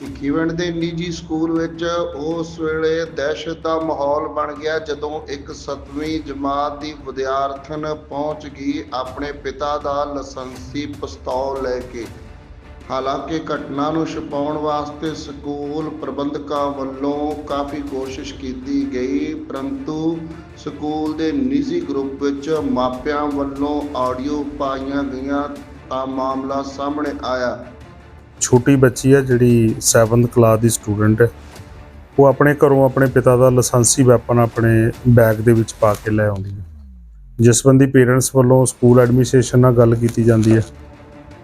ਭਿੱਖੀਵਿੰਡ ਦੇ ਨਿੱਜੀ ਸਕੂਲ ਵਿੱਚ ਉਸ ਵੇਲੇ ਦਹਿਸ਼ਤ ਦਾ ਮਾਹੌਲ ਬਣ ਗਿਆ ਜਦੋਂ ਇੱਕ 7ਵੀਂ ਜਮਾਤ ਦੀ ਵਿਦਿਆਰਥਣ ਪਹੁੰਚ ਗਈ ਆਪਣੇ ਪਿਤਾ ਦਾ ਲਾਇਸੈਂਸੀ ਪਿਸਤੌਲ ਲੈ ਕੇ। ਹਾਲਾਂਕਿ ਘਟਨਾ ਨੂੰ ਛੁਪਾਉਣ ਵਾਸਤੇ ਸਕੂਲ ਪ੍ਰਬੰਧਕਾਂ ਵੱਲੋਂ ਕਾਫੀ ਕੋਸ਼ਿਸ਼ ਕੀਤੀ ਗਈ, ਪਰੰਤੂ ਸਕੂਲ ਦੇ ਨਿੱਜੀ ਗਰੁੱਪ ਵਿੱਚ ਮਾਪਿਆਂ ਵੱਲੋਂ ਆਡੀਓ ਪਾਈਆਂ ਗਈਆਂ ਤਾਂ ਮਾਮਲਾ ਸਾਹਮਣੇ ਆਇਆ। ਛੋਟੀ ਬੱਚੀ ਹੈ ਜਿਹੜੀ 7th ਕਲਾਸ ਦੀ ਸਟੂਡੈਂਟ ਹੈ। ਉਹ ਆਪਣੇ ਘਰੋਂ ਆਪਣੇ ਪਿਤਾ ਦਾ ਲਾਇਸੈਂਸੀ ਵੈਪਨ ਆਪਣੇ ਬੈਗ ਦੇ ਵਿੱਚ ਪਾ ਕੇ ਲੈ ਆਉਂਦੀ ਹੈ। ਜਿਸ ਸੰਬੰਧੀ ਪੇਰੈਂਟਸ ਵੱਲੋਂ ਸਕੂਲ ਐਡਮਿਨਿਸਟ੍ਰੇਸ਼ਨ ਨਾਲ ਗੱਲ ਕੀਤੀ ਜਾਂਦੀ ਹੈ।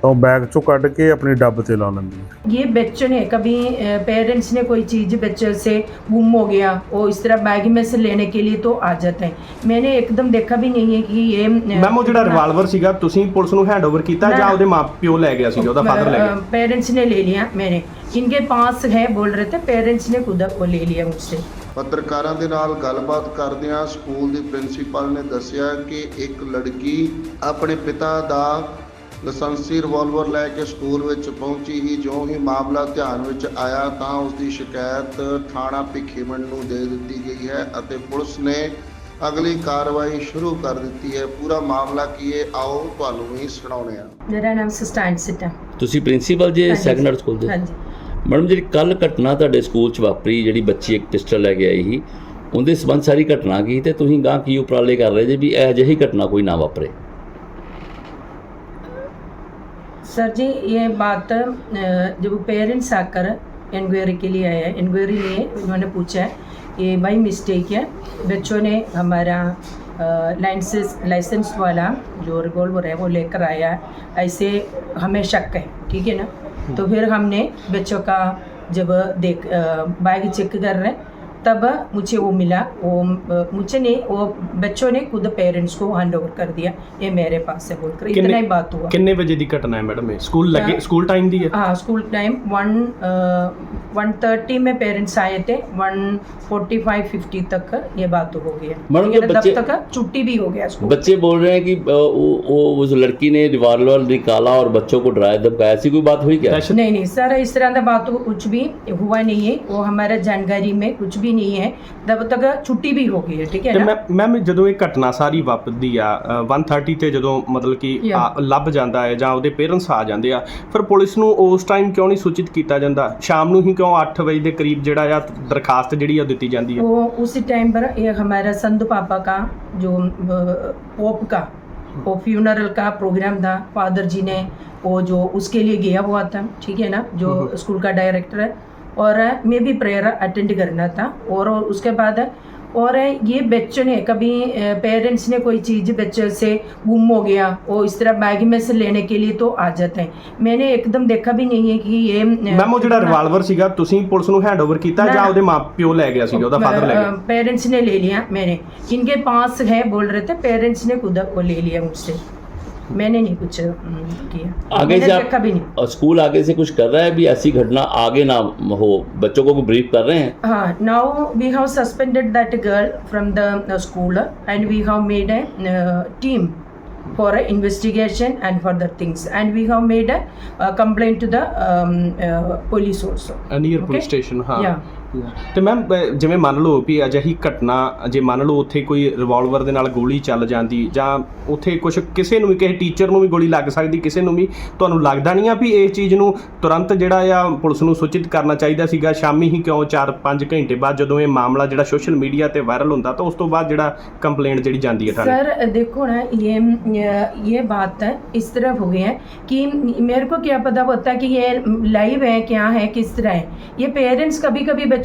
ਤਾਂ ਉਹ ਬੈਗ ਚੋਂ ਕੱਢ ਕੇ ਆਪਣੀ ਡੱਬ ਤੇ ਲਾ ਲੈਂਦੀ ਹੈ ये बच्चों ने कभी पेरेंट्स ने कोई चीज़ बच्चे से गुम हो गया वो इस तरह बैग में से लेने के लिए तो आ जाते हैं मैंने एकदम देखा भी नहीं है कि ये ਮੈਮ ਉਹ ਜਿਹੜਾ ਰਿਵਾਲਵਰ ਸੀਗਾ ਤੁਸੀਂ ਪੁਲਿਸ ਨੂੰ ਹੈਂਡਓਵਰ ਕੀਤਾ ਜਾਂ ਨਾ। ਉਹਦੇ ਮਾਪਿਓ ਲੈ ਗਿਆ ਸੀਗਾ ਉਹਦਾ ਫਾਦਰ ਲੈ ਗਿਆ पेरेंट्स ने ले लिया मैंने इनके पास है बोल रहे थे पेरेंट्स ने खुद वो ले लिया मुझसे ਪੱਤਰਕਾਰਾਂ ਦੇ ਨਾਲ ਗੱਲਬਾਤ ਕਰਦਿਆਂ ਸਕੂਲ ਦੀ ਪ੍ਰਿੰਸੀਪਲ ਨੇ ਦੱਸਿਆ ਕਿ ਇੱਕ ਲੜਕੀ ਆਪਣੇ ਪਿਤਾ ਦਾ ਲਾਇਸੈਂਸੀ ਰਿਵਾਲਵਰ ਲੈ ਕੇ ਸਕੂਲ ਵਿੱਚ ਪਹੁੰਚੀ ਹੀ ਜਿਉਂ ਹੀ ਮਾਮਲਾ ਧਿਆਨ ਵਿੱਚ ਆਇਆ ਤਾਂ ਉਸ ਦੀ ਸ਼ਿਕਾਇਤ ਥਾਣਾ ਭਿੱਖੀਵੰਡ ਨੂੰ ਦੇ ਦਿੱਤੀ ਗਈ ਹੈ ਅਤੇ ਪੁਲਿਸ ਨੇ ਅਗਲੀ ਕਾਰਵਾਈ ਸ਼ੁਰੂ ਕਰ ਦਿੱਤੀ ਹੈ। ਪੂਰਾ ਮਾਮਲਾ ਕੀ ਹੈ? ਆਓ ਤੁਹਾਨੂੰ ਵੀ ਸੁਣਾਉਣੇ ਆ ਮੇਰਾ ਨਾਮ ਸਸਟੈਂਟ ਸਿੱਟਾ। ਤੁਸੀਂ ਪ੍ਰਿੰਸੀਪਲ ਜੀ ਸੈਕੰਡਰ ਸਕੂਲ ਦੇ? ਹਾਂਜੀ। ਮੈਡਮ ਜਿਹੜੀ ਕੱਲ ਘਟਨਾ ਤੁਹਾਡੇ ਸਕੂਲ 'ਚ ਵਾਪਰੀ ਜਿਹੜੀ ਬੱਚੀ ਇੱਕ ਪਿਸਟਲ ਲੈ ਕੇ ਆਈ ਸੀ ਉਹਦੇ ਸੰਬੰਧ ਸਾਰੀ ਘਟਨਾ ਕੀ ਤੇ ਤੁਸੀਂ ਗਾਂ ਕੀ ਉਪਰਾਲੇ ਕਰ ਰਹੇ ਜੇ ਵੀ ਇਹ ਜਿਹੀ ਘਟਨਾ ਕੋਈ ਨਾ ਵਾਪਰੇ? सर जी ये बात अ, जब पेरेंट्स आकर इंक्वायरी के लिए आए इंक्वायरी लिए उन्होंने पूछा है ये भाई मिस्टेक है बच्चों ने हमारा लाइसेंस लाइसेंस वाला जो रिवॉल्वर है वो लेकर आया है ऐसे हमें शक है ठीक है ना तो फिर हमने बच्चों का जब देख बैग चेक कर रहे हैं तब मुझे वो मिला वो मुझे ने वो बच्चों ने खुद पेरेंट्स को हैंड ओवर कर दिया ये मेरे पास से बोलकर। इतना ही बात हुआ। कितने बजे की घटना है मैडम स्कूल लगे हाँ। स्कूल टाइम दी है? हाँ school time one one thirty में पेरेंट्स आए थे वन फोर्टी फाइव फिफ्टी तक ये बात हो गई है। मैडम तब तक छुट्टी भी हो गया स्कूल। बच्चे बोल रहे हैं कि वो उस लड़की ने रिवाल्वर निकाला और बच्चों को डराया। धमकाया ऐसी कोई बात हुई क्या? नहीं नहीं सर इस तरह का बात कुछ भी हुआ नहीं है। वो हमारे जानकारी में कुछ भी नहीं है तब तक छुट्टी भी हो गई है ठीक ਤੇ है ना ਮੈਂ ਮੈਮ ਜਦੋਂ ਇਹ ਘਟਨਾ ਸਾਰੀ ਵਾਪਰਦੀ ਆ ਅ, 130 ਤੇ ਜਦੋਂ ਮਤਲਬ ਕਿ Yeah. ਆ- ਲੱਭ ਜਾਂਦਾ ਹੈ ਜਾਂ ਉਹਦੇ ਪੇਰੈਂਟਸ ਆ ਜਾਂਦੇ ਆ ਫਿਰ ਪੁਲਿਸ ਨੂੰ ਉਸ ਟਾਈਮ ਕਿਉਂ ਨਹੀਂ ਸੂਚਿਤ ਕੀਤਾ ਜਾਂਦਾ ਸ਼ਾਮ ਨੂੰ ਹੀ ਕਿਉਂ 8 ਵਜੇ ਦੇ ਕਰੀਬ ਜਿਹੜਾ ਆ ਦਰਖਾਸਤ ਜਿਹੜੀ ਆ ਦਿੱਤੀ ਜਾਂਦੀ ਹੈ वो उसी टाइम पर ये हमारा संधु पापा का जो अ, पोप का वो फ्यूनरल का प्रोग्राम था फादर जी ने वो जो उसके लिए गया हुआ था ठीक है ना जो हम्म। स्कूल का डायरेक्टर है और अ, मैं भी प्रेयर अटेंड करना था और उसके बाद और ये बच्चों ने कभी पेरेंट्स ने कोई चीज़ बच्चे से गुम हो गया वो इस तरह बैग में से लेने के लिए तो आ जाते हैं मैंने एकदम देखा भी नहीं है कि ये अ, ਮੈਮ ਉਹ ਜਿਹੜਾ ਰਿਵਾਲਵਰ ਸੀਗਾ ਤੁਸੀਂ ਪੁਲਿਸ ਨੂੰ ਹੈਂਡਓਵਰ ਕੀਤਾ ਨਾ। ਜਾਂ ਉਹਦੇ ਮਾਪਿਓ ਲੈ ਗਿਆ ਸੀਗਾ ਉਹਦਾ ਫਾਦਰ ਲੈ ਗਿਆ पेरेंट्स ने ले लिया मैंने इनके पास है बोल रहे थे पेरेंट्स ने खुद वो ले लिया मुझसे मैंने नहीं कुछ किया। आगे से रखा भी नहीं। स्कूल आगे से कुछ कर रहा है? अभी ऐसी घटना आगे ना हो? बच्चों को भी ब्रीफ कर रहे हैं? हाँ now we have suspended that girl from the school and we have made a team for a investigation and for the things and we have made a complaint to the police also near police station हाँ। ਤੇ ma'am ਜਿਵੇਂ ਮੰਨ ਲਓ ਵੀ ਅਜਿਹੀ ਘਟਨਾ ਜੇ ਮੰਨ ਲਓ ਉੱਥੇ ਕੋਈ ਰਿਵਾਲਵਰ ਦੇ ਨਾਲ ਗੋਲੀ ਚੱਲ ਜਾਂਦੀ ਜਾਂ ਉੱਥੇ ਕੁਝ ਕਿਸੇ ਨੂੰ ਵੀ ਕਿਸੇ ਟੀਚਰ ਨੂੰ ਵੀ ਗੋਲੀ ਲੱਗ ਸਕਦੀ ਕਿਸੇ ਨੂੰ ਵੀ ਤੁਹਾਨੂੰ ਲੱਗਦਾ ਨਹੀਂ ਆ ਵੀ ਇਸ ਚੀਜ਼ ਨੂੰ ਤੁਰੰਤ ਜਿਹੜਾ ਆ ਪੁਲਿਸ ਨੂੰ ਸੂਚਿਤ ਕਰਨਾ ਚਾਹੀਦਾ ਸੀਗਾ ਸ਼ਾਮੀ ਹੀ ਕਿਉਂ 4-5 ਘੰਟੇ ਬਾਅਦ ਜਦੋਂ ਇਹ ਮਾਮਲਾ ਜਿਹੜਾ ਸੋਸ਼ਲ ਮੀਡੀਆ ਤੇ ਵਾਇਰਲ ਹੁੰਦਾ ਤਾਂ ਉਸ ਤੋਂ ਬਾਅਦ ਜਿਹੜਾ ਕੰਪਲੇਂਟ ਜਿਹੜੀ ਜਾਂਦੀ ਹੈ ਥਾਣੇ सर देखो ना ये ये बात है इस तरह हो गई है कि मेरे को क्या पता होता है कि ये लाइव है क्या है किस तरह है ये पेरेंट्स कभी कभी बच्चों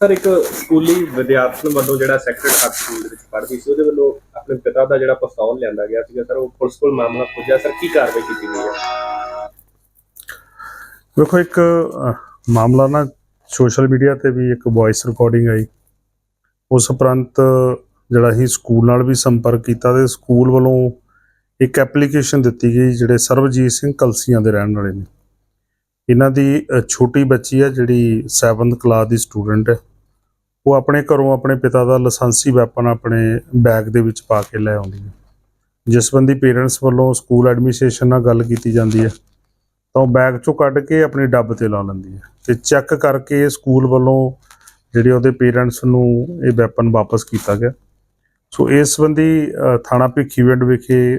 sir, ਇੱਕ ਸਕੂਲੀ ਵਿਦਿਆਰਥਣ ਵੱਲੋਂ ਜਿਹੜਾ ਸੈਕਰਡ ਹਾਰਟ ਸਕੂਲ ਦੇ ਵਿੱਚ ਪੜ੍ਹਦੀ ਸੀ, ਉਹਦੇ ਵੱਲੋਂ ਆਪਣੇ ਪਿਤਾ ਦਾ ਜਿਹੜਾ ਪਿਸਤੌਲ ਲਿਆਂਦਾ ਗਿਆ ਸੀਗਾ। ਸਰ, ਉਹ ਪੁਲਿਸ ਕੋਲ ਮਾਮਲਾ ਪੁੱਜਿਆ। ਸਰ, ਕੀ ਕਾਰਵਾਈ ਕੀਤੀ ਗਈ ਹੈ? ਵੇਖੋ ਇੱਕ ਮਾਮਲਾ ਨਾ ਸੋਸ਼ਲ ਮੀਡੀਆ ਤੇ ਵੀ ਇੱਕ ਵੌਇਸ ਰਿਕਾਰਡਿੰਗ ਆਈ। ਉਸ ਉਪਰੰਤ ਜਿਹੜਾ ਹੀ ਸਕੂਲ ਨਾਲ ਵੀ ਸੰਪਰਕ ਕੀਤਾ ਤੇ ਸਕੂਲ ਵੱਲੋਂ ਇੱਕ ਐਪਲੀਕੇਸ਼ਨ ਦਿੱਤੀ ਗਈ, ਜਿਹੜੇ ਸਰਵਜੀਤ ਸਿੰਘ ਕਲਸੀਆਂ ਦੇ ਰਹਿਣ ਵਾਲੇ ਨੇ। ਇਹਨਾਂ ਦੀ ਛੋਟੀ ਬੱਚੀ ਆ ਜਿਹੜੀ 7th ਕਲਾਸ ਦੀ ਸਟੂਡੈਂਟ ਹੈ। ਉਹ ਆਪਣੇ ਘਰੋਂ ਆਪਣੇ ਪਿਤਾ ਦਾ ਲਾਇਸੈਂਸੀ ਵੈਪਨ ਆਪਣੇ ਬੈਗ ਦੇ ਵਿੱਚ ਪਾ ਕੇ ਲੈ ਆਉਂਦੀ ਹੈ। ਜਿਸ ਬੰਦੀ ਪੇਰੈਂਟਸ ਵੱਲੋਂ ਸਕੂਲ ਐਡਮਿਨਿਸਟ੍ਰੇਸ਼ਨ ਨਾਲ ਗੱਲ ਕੀਤੀ ਜਾਂਦੀ ਹੈ, ਤਾਂ ਉਹ ਬੈਗ ਚੋਂ ਕੱਢ ਕੇ ਆਪਣੀ ਡੱਬ ਤੇ ਲਾ ਲੈਂਦੀ ਹੈ ਤੇ ਚੈੱਕ ਕਰਕੇ ਸਕੂਲ ਵੱਲੋਂ ਜਿਹੜੇ ਉਹਦੇ ਪੇਰੈਂਟਸ ਨੂੰ ਇਹ ਵੈਪਨ ਵਾਪਸ ਕੀਤਾ ਗਿਆ। ਸੋ ਇਸ ਸੰਬੰਧੀ ਥਾਣਾ ਭਿੱਖੀਵਿੰਡ ਵਿਖੇ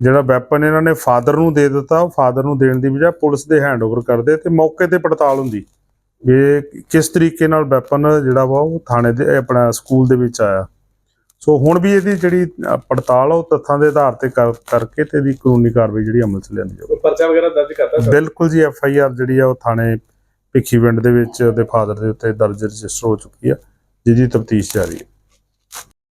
ਜਿਹੜਾ ਵੈਪਨ ਇਹਨਾਂ ਨੇ ਫਾਦਰ ਨੂੰ ਦੇ ਦਿੱਤਾ ਉਹ ਫਾਦਰ ਨੂੰ ਦੇਣ ਦੀ ਬਜਾਏ ਪੁਲਿਸ ਦੇ ਹੈਂਡਓਵਰ ਕਰਦੇ ਤੇ ਮੌਕੇ ਤੇ ਪੜਤਾਲ ਹੁੰਦੀ। ਇਹ ਕਿਸ ਤਰੀਕੇ ਨਾਲ ਵੈਪਨ ਜਿਹੜਾ ਵਾ ਉਹ ਥਾਣੇ ਦੇ ਆਪਣਾ ਸਕੂਲ ਦੇ ਵਿੱਚ ਆਇਆ। ਸੋ ਹੁਣ ਵੀ ਇਹਦੀ ਜਿਹੜੀ ਪੜਤਾਲ ਉਹ ਤੱਥਾਂ ਦੇ ਆਧਾਰ ਤੇ ਕਰ- ਕਰਕੇ ਤੇ ਇਹਦੀ ਕਾਨੂੰਨੀ ਕਾਰਵਾਈ ਜਿਹੜੀ ਅਮਲ ਚ ਲਿਆਂਦੀ ਜਾਊਗੀ। ਪਰਚਾ ਵਗੈਰਾ ਦਰਜ ਕਰਤਾ ਸਰ? ਬਿਲਕੁਲ ਜੀ ਐਫ ਆਈ ਆਰ ਜਿਹੜੀ ਆ ਉਹ ਥਾਣੇ ਭਿੱਖੀਵਿੰਡ ਦੇ ਵਿੱਚ ਉਹਦੇ ਫਾਦਰ ਦੇ ਉੱਤੇ ਦਰਜ ਰਜਿਸਟਰ ਹੋ ਚੁੱਕੀ ਆ ਜਿਹਦੀ ਤਫਤੀਸ਼ ਜਾਰੀ ਹੈ।